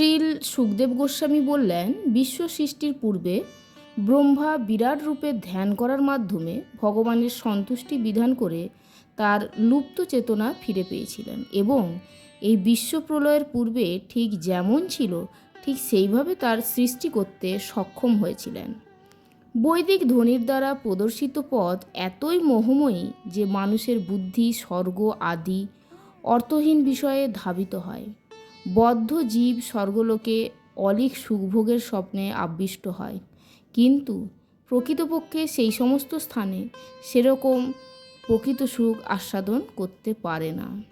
শ্রীল সুখদেব গোস্বামী বললেন, বিশ্ব সৃষ্টির পূর্বে ব্রহ্মা বিরাট রূপে ধ্যান করার মাধ্যমে ভগবানের সন্তুষ্টি বিধান করে তার লুপ্ত চেতনা ফিরে পেয়েছিলেন এবং এই বিশ্ব প্রলয়ের পূর্বে ঠিক যেমন ছিল, ঠিক সেইভাবে তার সৃষ্টি করতে সক্ষম হয়েছিলেন। বৈদিক ধ্বনির দ্বারা প্রদর্শিত পথ এতই মোহময়ী যে মানুষের বুদ্ধি, স্বর্গ, আদি, অর্থহীন বিষয়ে ধাবিত হয়। বদ্ধ জীব স্বর্গলোকে অলিক সুখভোগের স্বপ্নে আবিষ্ট হয়। কিন্তু প্রকৃতপক্ষে সেই সমস্ত স্থানে সেরকম প্রকৃত সুখ আস্বাদন করতে পারে না।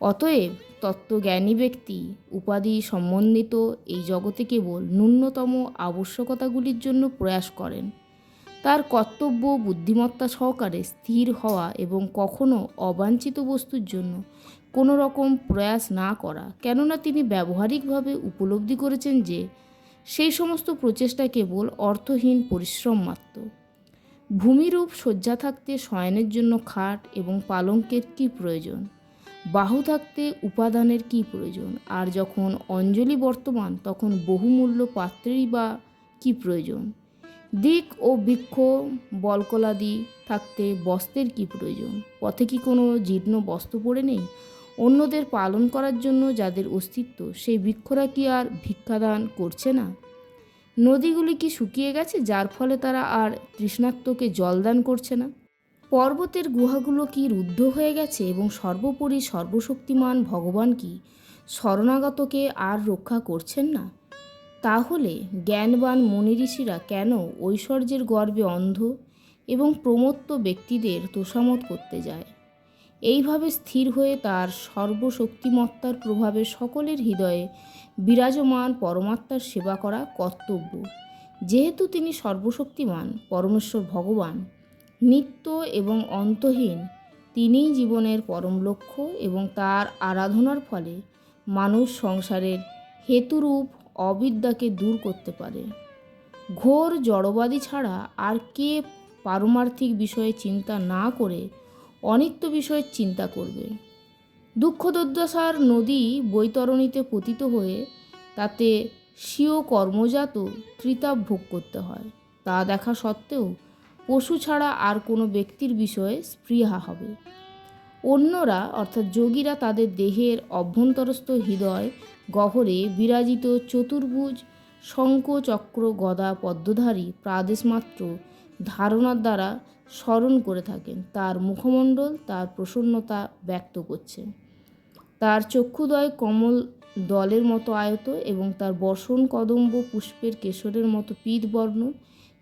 অতএব তত্ত্বজ্ঞানী ব্যক্তি, উপাধি সম্বন্ধিত এই জগতে কেবল ন্যূনতম আবশ্যকতাগুলির জন্য প্রয়াস করেন। তার কর্তব্য বুদ্ধিমত্তা সহকারে স্থির হওয়া এবং কখনো অবাঞ্ছিত বস্তুর জন্য কোনো রকম প্রয়াস না করা। কেননা তিনি ব্যবহারিকভাবে উপলব্ধি করেছেন যে, সেই সমস্ত প্রচেষ্টা কেবল অর্থহীন পরিশ্রম মাত্র। ভূমিরূপ শয্যা থাকতে শয়নের জন্য খাট এবং পালঙ্কের কী প্রয়োজন? বাহু থাকতে উপাদানের কী প্রয়োজন? আর যখন অঞ্জলি বর্তমান, তখন বহুমূল্য পাত্রেরই বা কী প্রয়োজন? দিক ও বৃক্ষ বলকলাদি থাকতে বস্ত্রের কী প্রয়োজন? পথে কি কোনো জীর্ণ বস্ত্র পড়ে নেই? অন্যদের পালন করার জন্য যাদের অস্তিত্ব, সেই বৃক্ষরা কি আর ভিক্ষাদান করছে না? নদীগুলি কি শুকিয়ে গেছে, যার ফলে তারা আর তৃষ্ণাত্মকে জলদান করছে না? পর্বতের গুহাগুলো কি রুদ্ধ হয়ে গেছে এবং সর্বোপরি সর্বশক্তিমান ভগবান কি? শরণাগতকে আর রক্ষা করছেন না? তাহলে জ্ঞানবান মুনি ঋষিরা কেন ঐশ্বর্যের গর্বে অন্ধ এবং প্রমত্ত ব্যক্তিদের তোষামত করতে যায়? এইভাবে স্থির হয়ে তার সর্বশক্তিমত্তার প্রভাবে সকলের হৃদয়ে বিরাজমান পরমাত্মার সেবা করা কর্তব্য। যেহেতু তিনি সর্বশক্তিমান, পরমেশ্বর ভগবান, নিত্য এবং অন্তহীন, তিনিই জীবনের পরম লক্ষ্য এবং তার আরাধনার ফলে মানুষ সংসারের হেতুরূপ অবিদ্যাকে দূর করতে পারে। ঘোর জড়বাদী ছাড়া আর কে পারমার্থিক বিষয়ে চিন্তা না করে অনিত্য বিষয়ের চিন্তা করবে। দুঃখ দুর্দশার নদী বৈতরণীতে পতিত হয়ে তাতে স্বীয় কর্মজাত ত্রিতাপ ভোগ করতে হয়। তা দেখা সত্ত্বেও পশু ছাড়া আর কোনো ব্যক্তির বিষয়ে স্পৃহা হবে। অন্যরা, অর্থাৎ যোগীরা তাদের দেহের অভ্যন্তরস্থ হৃদয় গহরে বিরাজিত চতুর্ভুজ শঙ্খ চক্র গদা পদ্মধারী প্রাদেশমাত্র ধারণার দ্বারা স্মরণ করে থাকেন। তার মুখমণ্ডল তার প্রসন্নতা ব্যক্ত করছে। তার চক্ষুদয় কমল দলের মতো আয়ত এবং তার বসন কদম্ব পুষ্পের কেশরের মতো পীতবর্ণ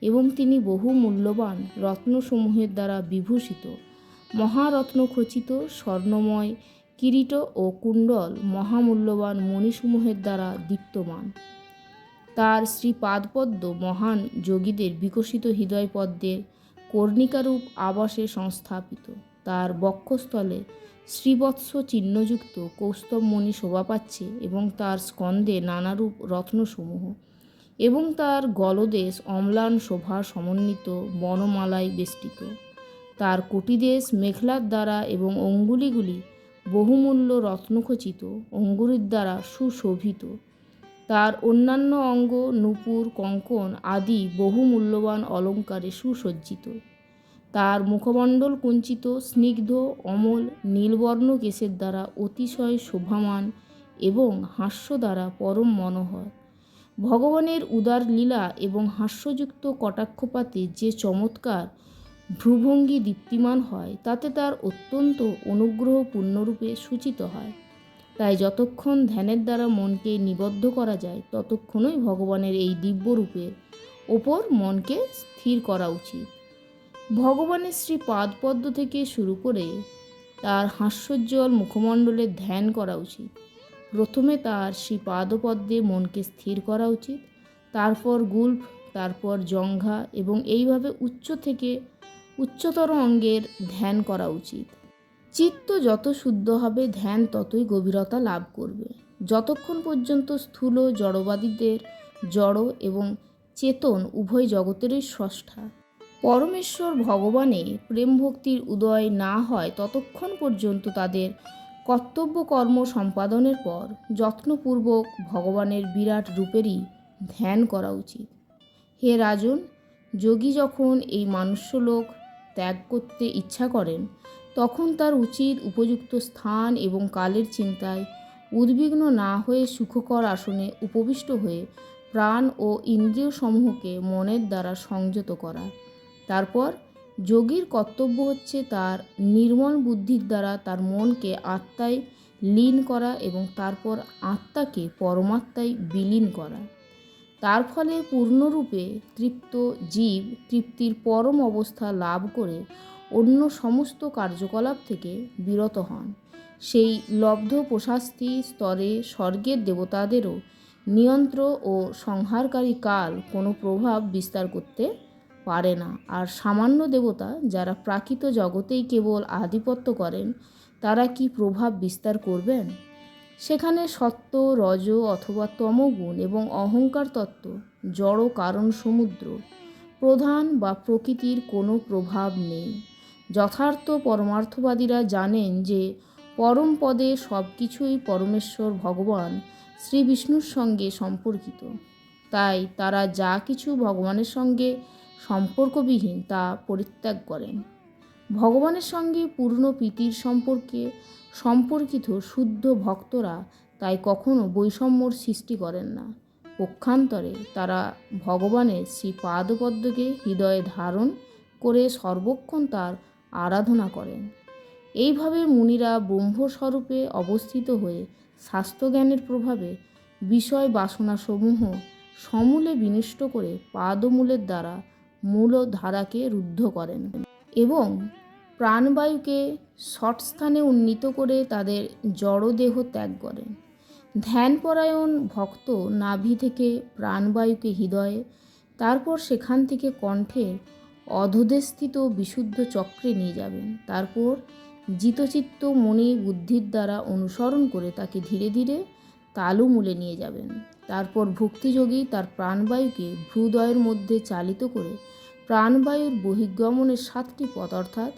এবং তিনি বহু মূল্যবান রত্নসমূহের দ্বারা বিভূষিত। মহারত্ন খচিত স্বর্ণময় কিরীট ও কুণ্ডল মহামূল্যবান মণিসমূহের দ্বারা দীপ্তমান। তার শ্রীপাদপদ্ম মহান যোগীদের বিকশিত হৃদয়পদ্মের কর্ণিকারূপ আবাসে সংস্থাপিত। তার বক্ষস্থলে শ্রীবৎস চিহ্নযুক্ত কৌস্তবমণি শোভা পাচ্ছে এবং তার স্কন্ধে নানারূপ রত্নসমূহ এবং তার গলদেশ অম্লান শোভা সমন্বিত বনমালায় বেষ্টিত। তার কুটিদেশ মেঘলার দ্বারা এবং অঙ্গুলিগুলি বহুমূল্য রত্নখচিত, অঙ্গুরির দ্বারা সুশোভিত। তার অন্যান্য অঙ্গ নূপুর, কঙ্কন আদি বহু মূল্যবান অলঙ্কারে সুসজ্জিত। তার মুখমণ্ডল কুঞ্চিত, স্নিগ্ধ, অমল, নীলবর্ণ কেশের দ্বারা অতিশয় শোভামান এবং হাস্য দ্বারা পরম মনোহর। ভগবানের উদার লীলা এবং হাস্যযুক্ত কটাক্ষপাতে যে চমৎকার ভ্রুভঙ্গি দীপ্তিমান হয়, তাতে তার অত্যন্ত অনুগ্রহ পূর্ণরূপে সূচিত হয়। তাই যতক্ষণ ধ্যানের দ্বারা মনকে নিবদ্ধ করা যায়, ততক্ষণই ভগবানের এই দিব্যরূপের ওপর মনকে স্থির করা উচিত। ভগবানের শ্রী পাদপদ্ম থেকে শুরু করে তার হাস্যোজ্জ্বল মুখমণ্ডলে ধ্যান করা উচিত। প্রথমে তার শ্রী পাদপদ্মে মনকে স্থির করা উচিত, তারপর গুল্ফ, তারপর জঙ্ঘা এবং এইভাবে উচ্চ থেকে উচ্চতর অঙ্গের ধ্যান করা উচিত। চিত্ত যত শুদ্ধ হবে, ধ্যান ততই গভীরতা লাভ করবে। যতক্ষণ পর্যন্ত স্থূল জড়বাদীদের জড় এবং চেতন উভয় জগতেরই স্রষ্টা, পরমেশ্বর ভগবানে প্রেম ভক্তির উদয় না হয়, ততক্ষণ পর্যন্ত তাদের কর্তব্য কর্ম সম্পাদনের পর যত্নপূর্বক ভগবানের বিরাট রূপেরই ধ্যান করা উচিত। হে রাজন, যোগী যখন এই মানুষ্যলোক ত্যাগ করতে ইচ্ছা করেন, তখন তার উচিত উপযুক্ত স্থান এবং কালের চিন্তায় উদ্বিগ্ন না হয়ে সুখকর আসনে উপবিষ্ট হয়ে প্রাণ ও ইন্দ্রিয় সমূহকে মনের দ্বারা সংযত করা। তারপর যোগীর কর্তব্য হচ্ছে তার নির্মল বুদ্ধির দ্বারা তার মনকে আত্মায় লীন করা এবং তারপর আত্মাকে পরমাত্মায় বিলীন করা। তার ফলে পূর্ণরূপে তৃপ্ত জীব তৃপ্তির পরম অবস্থা লাভ করে অন্য সমস্ত কার্যকলাপ থেকে বিরত হন। সেই লব্ধ প্রশাস্তি স্তরে স্বর্গের দেবতাদেরও নিয়ন্ত্র ও সংহারকারী কাল কোনো প্রভাব বিস্তার করতে পারে না। আর সামান্য দেবতা যারা প্রাকৃত জগতেই কেবল আধিপত্য করেন, তারা কি প্রভাব বিস্তার করবেন? সেখানে সত্য, রজ অথবা তমগুণ এবং অহংকার তত্ত্ব, জড় কারণ সমুদ্র, প্রধান বা প্রকৃতির কোনো প্রভাব নেই। যথার্থ পরমার্থবাদীরা জানেন যে পরম পদে সব কিছুই পরমেশ্বর ভগবান শ্রী বিষ্ণুর সঙ্গে সম্পর্কিত। তাই তারা যা কিছু ভগবানের সঙ্গে সম্পর্কবিহীন তা পরিত্যাগ করেন। ভগবানের সঙ্গে পূর্ণ প্রীতির সম্পর্কে সম্পর্কিত শুদ্ধ ভক্তরা তাই কখনো বৈষম্যর সৃষ্টি করেন না। পক্ষান্তরে তারা ভগবানের শ্রী পাদপদ্মকে হৃদয়ে ধারণ করে সর্বক্ষণ তার আরাধনা করেন। এইভাবে মুনিরা ব্রহ্মস্বরূপে অবস্থিত হয়ে স্বাস্থ্যজ্ঞানের প্রভাবে বিষয় বাসনাসমূহ সমূলে বিনষ্ট করে পাদমূলের দ্বারা মূল ধারাকে রুদ্ধ করেন। এবং প্রাণবায়ুকে স্থানে উন্নীত করে তাদের জড়দেহ ত্যাগ করেন। ধ্যানপরায়ণ ভক্ত নাভি থেকে প্রাণবায়ুকে হৃদয়ে, তারপর সেখান থেকে কণ্ঠের অধদেস্থিত বিশুদ্ধ চক্রে নিয়ে যাবেন। তারপর জিতচিত্ত মনি বুদ্ধির দ্বারা অনুসরণ করে তাকে ধীরে ধীরে তালু মূলে নিয়ে যাবেন। তারপর ভক্তিযোগী তার প্রাণবায়ুকে ভ্রুদয়ের মধ্যে চালিত করে প্রাণবায়ুর বহির্গমনের সাতটি পথ, অর্থাৎ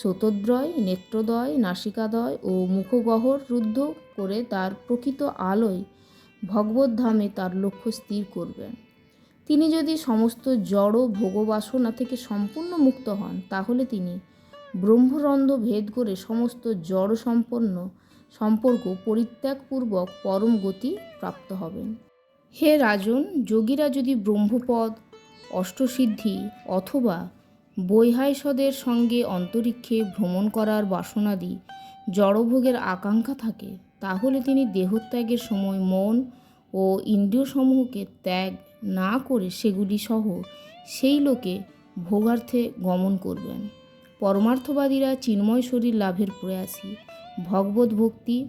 শতদ্রয় নেত্রদয় নাসিকাদয় ও মুখগহর রুদ্ধ করে তার প্রকৃত আলোয় ভগবদ্ধামে তার লক্ষ্য স্থির করবেন। তিনি যদি সমস্ত জড় ভোগবাসনা থেকে সম্পূর্ণ মুক্ত হন, তাহলে তিনি ব্রহ্মরন্ধ্র ভেদ করে সমস্ত জড় সম্পন্ন সম্পর্ক পরিত্যাগপূর্বক পরম গতি প্রাপ্ত হবেন। হে রাজন, যোগীরা যদি ব্রহ্মপদ অষ্টসিদ্ধি অথবা বৈহাইসদের সঙ্গে অন্তরিক্ষে ভ্রমণ করার বাসনাদি জড়ভোগের আকাঙ্ক্ষা থাকে, তাহলে তিনি দেহত্যাগের সময় মন ও ইন্দ্রিয়সমূহকে ত্যাগ না করে সেগুলি সহ সেই লোকে ভোগার্থে গমন করবেন। পরমার্থবাদীরা চিন্ময় শরীর লাভের প্রয়াসী। ভগবত ভক্তি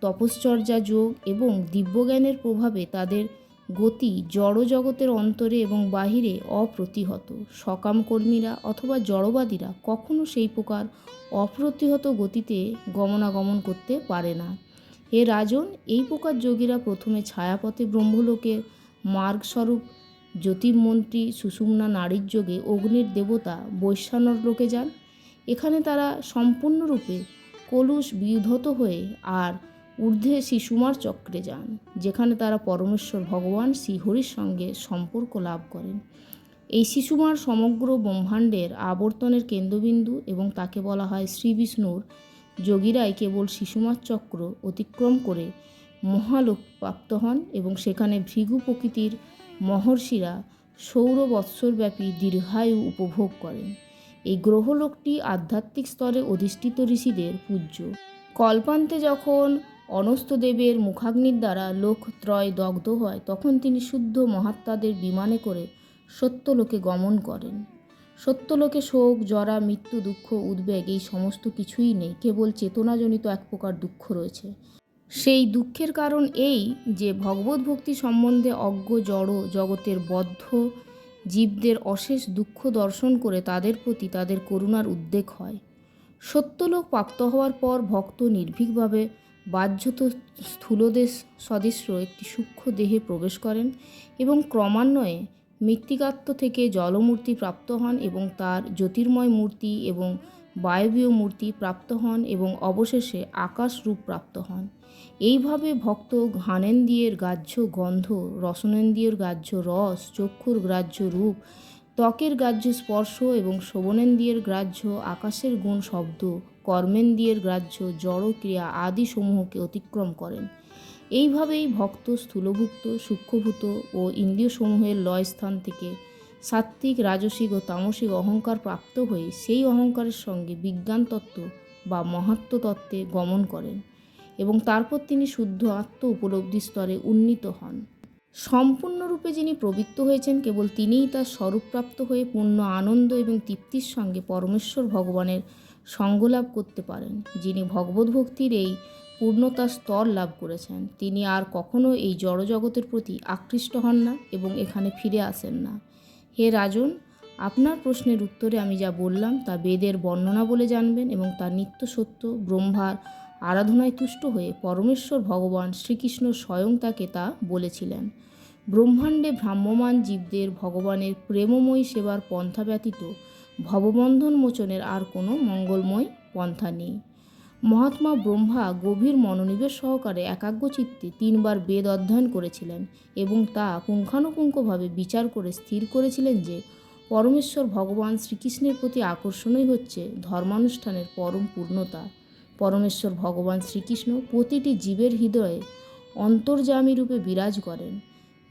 তপশ্চর্যা যোগ এবং দিব্যজ্ঞানের প্রভাবে তাদের গতি জড় জগতের অন্তরে এবং বাহিরে অপ্রতিহত। সকাম কর্মীরা অথবা জড়বাদীরা কখনো সেই প্রকার অপ্রতিহত গতিতে গমনাগমন করতে পারে না। হে রাজন, এই প্রকার যোগীরা প্রথমে ছায়াপথে ব্রহ্মলোকের মার্গস্বরূপ জ্যোতির্মন্ত্রী সুষুম্না নারীর যোগে অগ্নির দেবতা বৈশ্যানর লোকে যান। এখানে তারা সম্পূর্ণরূপে কলুষ বিধত হয়ে আর ঊর্ধ্বে শিশুমার চক্রে যান, যেখানে তারা পরমেশ্বর ভগবান শ্রীহরির সঙ্গে সম্পর্ক লাভ করেন। এই শিশুমার সমগ্র ব্রহ্মাণ্ডের আবর্তনের কেন্দ্রবিন্দু এবং তাকে বলা হয় শ্রী বিষ্ণুর। যোগীরাই কেবল শিশুমার চক্র অতিক্রম করে মহালোক প্রাপ্ত হন এবং সেখানে ভৃগু প্রকৃতির মহর্ষিরা সৌর বৎসরব্যাপী দীর্ঘায়ু উপভোগ করেন। এই গ্রহলোকটি আধ্যাত্মিক স্তরে অধিষ্ঠিত ঋষিদের পূজ্য। কল্পান্তে যখন অনস্তদেবের মুখাগ্নির দ্বারা লোকত্রয় দগ্ধ হয়, তখন তিনি শুদ্ধ মহাত্মাদের বিমানে করে সত্যলোকে গমন করেন। সত্যলোকে শোক, জরা, মৃত্যু, দুঃখ, উদ্বেগ এই সমস্ত কিছুই নেই, কেবল চেতনাজনিত এক প্রকার দুঃখ রয়েছে। সেই দুঃখের কারণ এই যে ভগবত ভক্তি সম্বন্ধে অজ্ঞ, জড়, জগতের বদ্ধ জীবদের অশেষ দুঃখ দর্শন করে তাদের প্রতি তাদের করুণার উদ্বেগ হয়। সত্যলোক প্রাপ্ত হওয়ার পর ভক্ত নির্ভীকভাবে বাহ্যত স্থূলদেশ সদৃশ্য একটি সূক্ষ্ম দেহে প্রবেশ করেন এবং ক্রমান্বয়ে মৃত্তিকাত্ম থেকে জলমূর্তি প্রাপ্ত হন এবং তার জ্যোতির্ময় মূর্তি এবং বায়বীয় মূর্তি প্রাপ্ত হন এবং অবশেষে আকাশ রূপ প্রাপ্ত হন। এইভাবে ভক্ত ঘানেন্দ্রিয়ের গ্রাহ্য গন্ধ রসনেন্দ্রিয়ের গ্রাহ্য রস, চক্ষুর গ্রাহ্য রূপ, ত্বকের গ্রাহ্য স্পর্শ এবং শ্রবণেন্দ্রিয়ের গ্রাহ্য আকাশের গুণ শব্দ কর্মেন্দ্রিয়ের গ্রাহ্য জড় ক্রিয়া আদি সমূহকে অতিক্রম করেন। এইভাবেই ভক্ত, স্থূলভুক্ত, সূক্ষ্মভূত ও ইন্দ্রিয়সমূহের লয় স্থান থেকে সাত্ত্বিক, রাজসিক ও তামসিক অহংকার প্রাপ্ত হয়ে সেই অহংকারের সঙ্গে বিজ্ঞান তত্ত্ব বা মহাত্ম তত্ত্বে গমন করেন এবং তারপর তিনি শুদ্ধ আত্ম উপলব্ধি স্তরে উন্নীত হন। সম্পূর্ণরূপে যিনি প্রবৃত্ত হয়েছেন, কেবল তিনিই তার স্বরূপপ্রাপ্ত হয়ে পূর্ণ আনন্দ এবং তৃপ্তির সঙ্গে পরমেশ্বর ভগবানের সঙ্গলাভ করতে পারেন। যিনি ভগবত ভক্তির এই পূর্ণতার স্তর লাভ করেছেন, তিনি আর কখনো এই জড়জগতের প্রতি আকৃষ্ট হন না এবং এখানে ফিরে আসেন না। হে রাজন, আপনার প্রশ্নের উত্তরে আমি যা বললাম তা বেদের বর্ণনা বলে জানবেন এবং তা নিত্য সত্য, ব্রহ্মার আরাধনায় তুষ্ট হয়ে পরমেশ্বর ভগবান শ্রীকৃষ্ণ স্বয়ং তাকে তা বলেছিলেন। ব্রহ্মাণ্ডে ভ্রাম্যমান জীবদের ভগবানের প্রেমময়ী সেবার পন্থা ব্যতীত ভববন্ধন মোচনের আর কোনো মঙ্গলময় পন্থা নেই। মহাত্মা ব্রহ্মা গভীর মনোনিবেশ সহকারে একাগ্রচিত্তে তিনবার বেদ অধ্যয়ন করেছিলেন এবং তা পুঙ্খানুপুঙ্খভাবে বিচার করে স্থির করেছিলেন যে পরমেশ্বর ভগবান শ্রীকৃষ্ণের প্রতি আকর্ষণই হচ্ছে ধর্মানুষ্ঠানের পরম পূর্ণতা। পরমেশ্বর ভগবান শ্রীকৃষ্ণ প্রতিটি জীবের হৃদয়ে অন্তর্যামী রূপে বিরাজ করেন।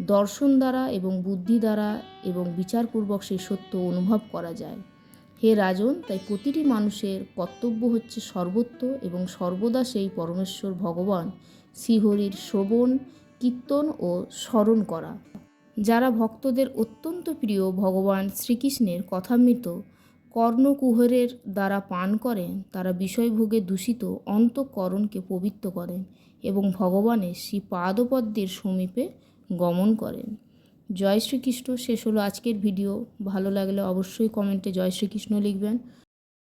দর্শন দ্বারা এবং বুদ্ধি দ্বারা এবং বিচারপূর্বক সেই সত্য অনুভব করা যায়। হে রাজন, তাই প্রতিটি মানুষের কর্তব্য হচ্ছে সর্বত্র এবং সর্বদা সেই পরমেশ্বর ভগবান শ্রীহরির শ্রবণ, কীর্তন ও স্মরণ করা। যারা ভক্তদের অত্যন্ত প্রিয় ভগবান শ্রীকৃষ্ণের কথামৃত কর্ণকুহরের দ্বারা পান করেন, তারা বিষয়ভোগে দূষিত অন্তঃকরণকে পবিত্র করেন এবং ভগবানের শ্রী পাদপদ্মের সমীপে গমন করেন। জয় শ্রীকৃষ্ণ, শেষ হলো আজকের ভিডিও। ভালো লাগলে অবশ্যই কমেন্টে জয় শ্রীকৃষ্ণ লিখবেন।